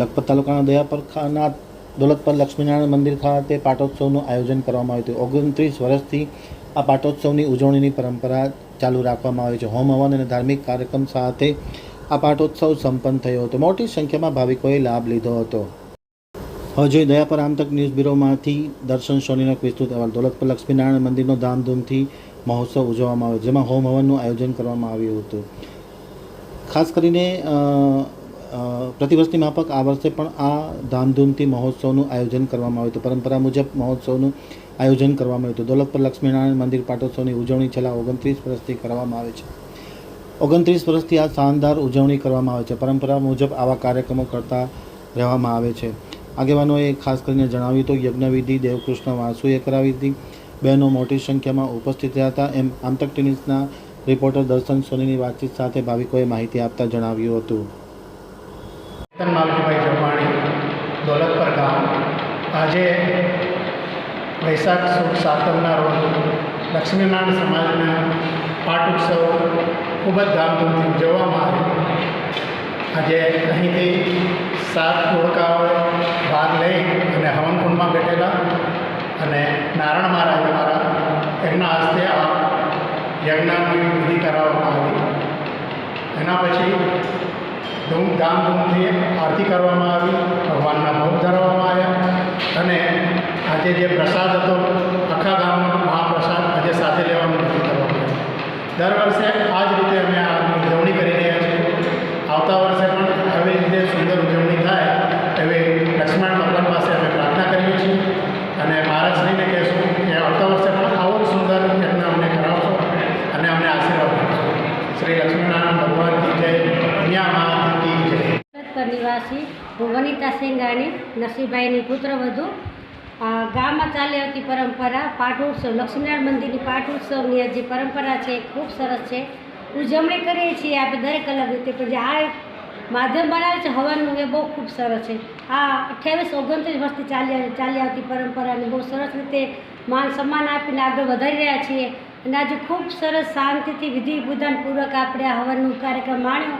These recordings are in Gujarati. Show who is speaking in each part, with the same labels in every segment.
Speaker 1: લખપત તાલુકાના દયાપર ખાના દોલતપર લક્ષ્મીનારાયણ મંદિર ખાતે પાટોત્સવનું આયોજન કરવામાં આવ્યું હતું. ઓગણત્રીસ વર્ષથી આ પાટોત્સવની ઉજવણીની પરંપરા ચાલુ રાખવામાં આવી છે. હોમ હવન અને ધાર્મિક કાર્યક્રમ સાથે આ પાટોત્સવ સંપન્ન થયો હતો. મોટી સંખ્યામાં ભાવિકોએ લાભ લીધો હતો. હવે જોઈએ દયાપર આમતક ન્યૂઝ બ્યુરોમાંથી દર્શન સોનીનો વિસ્તૃત અહેવાલ. દોલતપર લક્ષ્મીનારાયણ મંદિરનો ધામધૂમથી મહોત્સવ ઉજવવામાં આવ્યો, જેમાં હોમ હવનનું આયોજન કરવામાં આવ્યું હતું. ખાસ કરીને પ્રતિવર્ષની માફક આ વર્ષે પણ આ ધામધૂમથી મહોત્સવનું આયોજન કરવામાં આવ્યું હતું. પરંપરા મુજબ મહોત્સવનું આયોજન કરવામાં આવ્યું હતું. દોલતપર લક્ષ્મીનારાયણ મંદિર પાટોત્સવની ઉજવણી છેલ્લા ઓગણત્રીસ વર્ષથી કરવામાં આવે છે. ઓગણત્રીસ વર્ષથી આ શાનદાર ઉજવણી કરવામાં આવે છે. પરંપરા મુજબ આવા કાર્યક્રમો કરતા રહેવામાં આવે છે. આગેવાનોએ ખાસ કરીને જણાવ્યું હતું, યજ્ઞવિધિ દેવકૃષ્ણ વાસુએ કરાવી હતી. બહેનો મોટી સંખ્યામાં ઉપસ્થિત રહ્યા હતા. એમ આમતક ટેનિસના રિપોર્ટર દર્શન સોનીની વાતચીત સાથે ભાવિકોએ માહિતી આપતા જણાવ્યું હતું.
Speaker 2: માવજીભાઈ જમાણી, દોલતપર ગામ. આજે વૈશાખ સુદ સાતમના રોજ લક્ષ્મીનારાયણ સમાજના પાટ ઉત્સવ ખૂબ જ ધામધૂમથી ઉજવવામાં આવ્યો આજે અહીંથી સાત ટોળકાઓ ભાગ લઈ અને હવનકુંડમાં બેઠેલા અને નારાયણ મહારાજ મારા એમના હસ્તે આ યજ્ઞની વિધિ કરાવવામાં આવી. એના પછી ધૂમ ધામધૂમથી આરતી કરવામાં આવી, ભગવાનના ભોગ ધરવામાં આવ્યા. અને આજે જે પ્રસાદ હતો, આખા ગામનો મહાપ્રસાદ આજે સાથે લેવાનું નક્કી કરવામાં આવ્યું. દર વર્ષે આ જ રીતે અમે આની ઉજવણી કરી રહ્યા છીએ આવતા વર્ષે પણ આવી રીતે સુંદર ઉજવણી થાય એવી લક્ષ્મણ ભગવાન પાસે અમે પ્રાર્થના કરીએ છીએ અને મહારાજશ્રીને કહેશું કે આવતા વર્ષે પણ આવો જ સુંદર યજ્ઞ અમને કરાવશો અને અમને આશીર્વાદ આપશો શ્રી લક્ષ્મીનારાયણ ભગવાન કી જય કન્યા મા કી જય
Speaker 3: સુરત ભુવનિતા સિંગાણી નસીભાઈની પુત્રવધુ ગામમાં ચાલી આવતી પરંપરા, પાટોત્સવ, લક્ષ્મીનારાયણ મંદિરની પાટોત્સવની જે પરંપરા છે એ ખૂબ સરસ છે. ઉજવણી કરીએ છીએ આપણે દરેક અલગ રીતે, પણ જે આ માધ્યમ બનાવે છે હવનનું એ બહુ ખૂબ સરસ છે. આ અઠ્યાવીસ, ઓગણત્રીસ વર્ષથી ચાલી ચાલી આવતી પરંપરાને બહુ સરસ રીતે માન સન્માન આપીને આગળ વધારી રહ્યા છીએ. અને આજે ખૂબ સરસ શાંતિથી વિધિ વિધાનપૂર્વક આપણે આ હવનનું કાર્યક્રમ માણ્યો.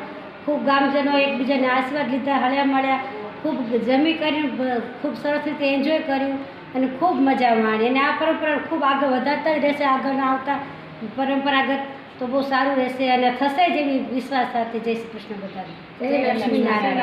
Speaker 3: ખૂબ ગામજનો એકબીજાને આશીર્વાદ લીધા હળ્યા મળ્યા ખૂબ જમી કર્યું ખૂબ સરસ રીતે એન્જોય કર્યું અને ખૂબ મજા માણી. અને આ પરંપરા ખૂબ આગળ વધારતા જ રહેશે આગળ આવતા પરંપરાગત તો બહુ સારું રહેશે અને થશે જેવી વિશ્વાસ સાથે જય શ્રી કૃષ્ણ બધા જય લક્ષ્મીનારાયણ